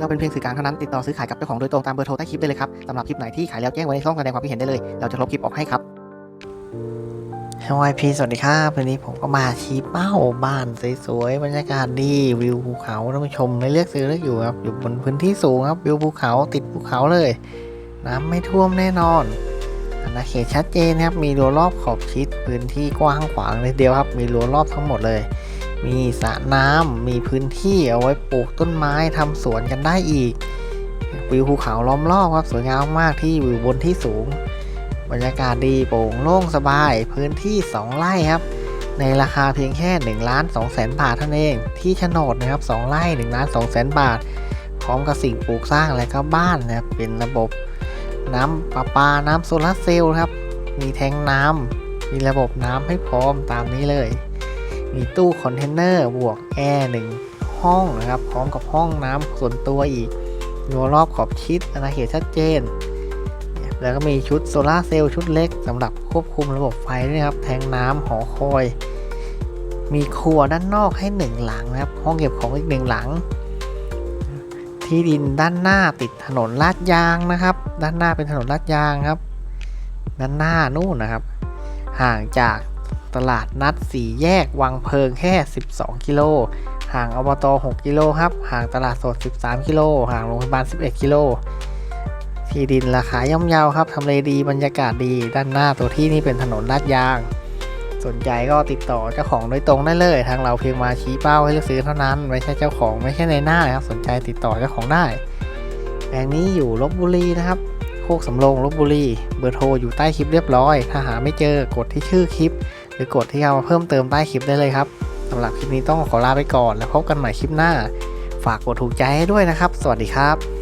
เราเป็นเพียงสื่อกลางเท่านั้นติดต่อซื้อขายกับเจ้าของโดยตรงตามเบอร์โทรใต้คลิปได้เลยครับสำหรับคลิปไหนที่ขายแล้วแจ้งไว้ในช่องแสดงความคิดเห็นได้เลย เราจะลบคลิปออกให้ครับฮวายพีสวัสดีครับวันนี้ผมก็มาชี้เป้าบ้านสวยๆบรรยากาศดีวิวภูเขาท่านผู้ชมไม่เลือกซื้อเลือกอยู่ครับอยู่บนพื้นที่สูงครับวิวภูเขาติดภูเขาเลย น้ำไม่ท่วมแน่นอนอาณาเขตชัดเจนครับมีรั้วรอบขอบชิดพื้นที่กว้างขวางเลยเดียวครับ มีรั้วรอบทั้งหมดเลย มีสระน้ำมีพื้นที่เอาไว้ปลูกต้นไม้ทำสวนกันได้อีก วิวภูเขาล้อมรอบครับสวยงามมากที่อยู่บนที่สูง บรรยากาศดีโปร่งโล่งสบายพื้นที่ 2 ไร่ครับ ในราคาเพียงแค่1ล้าน2แสนบาทเท่านั้นเอง ที่โฉนดนะครับ2ไร่1ล้าน2แสนบาท พร้อมกับสิ่งปลูกสร้างและก็บ้านนะครับเป็นระบบน้ำประปา น้ำโซลาร์เซลล์ครับ มีแทงน้ำมีระบบน้ำให้พร้อมตามนี้เลย มีตู้คอนเทนเนอร์บวกแอร์หนึ่งห้องนะครับพร้อมกับห้องน้ำส่วนตัวอีกรั้วรอบขอบชิดอาณาเขตชัดเจน แล้วก็มีชุดโซลาเซลล์ชุดเล็กสำหรับควบคุมระบบไฟด้วยครับ แทงน้ำหอคอย มีครัวด้านนอกให้หนึ่งหลังนะครับ ห้องเก็บของอีกหนึ่งหลัง ที่ดินด้านหน้าติดถนนลาดยางนะครับ ด้านหน้าเป็นถนนลาดยางครับ ด้านหน้านู่นนะครับ ห่างจาก ตลาดนัดสี่แยกวังเพิงแค่ 12 กิโล ห่างอบต 6 กิโลครับ ห่างตลาดสด 13 กิโล ห่างโรงพยาบาล 11 กิโล ที่ดินราคาย่อมเยาครับ ทำเลดี บรรยากาศดี ด้านหน้าตัวที่นี่เป็นถนนลาดยาง สนใจก็ติดต่อเจ้าของโดยตรงได้เลย ทางเราเพียงมาชี้เป้าให้เลือกซื้อเท่านั้น ไม่ใช่เจ้าของ ไม่ใช่ในหน้านะครับ สนใจติดต่อเจ้าของได้ แปลงนี้อยู่ลบบุรีนะครับโคกสำโรงลบบุรี เบอร์โทรอยู่ใต้คลิปเรียบร้อย ถ้าหาไม่เจอกดที่ชื่อคลิป รือกดที่เอามาเพิ่มเติมใต้คลิปได้เลยครับสำหรับคลิปนี้ต้องขอลาไปก่อน แล้วพบกันใหม่คลิปหน้า ฝากกดถูกใจให้ด้วยนะครับ สวัสดีครับ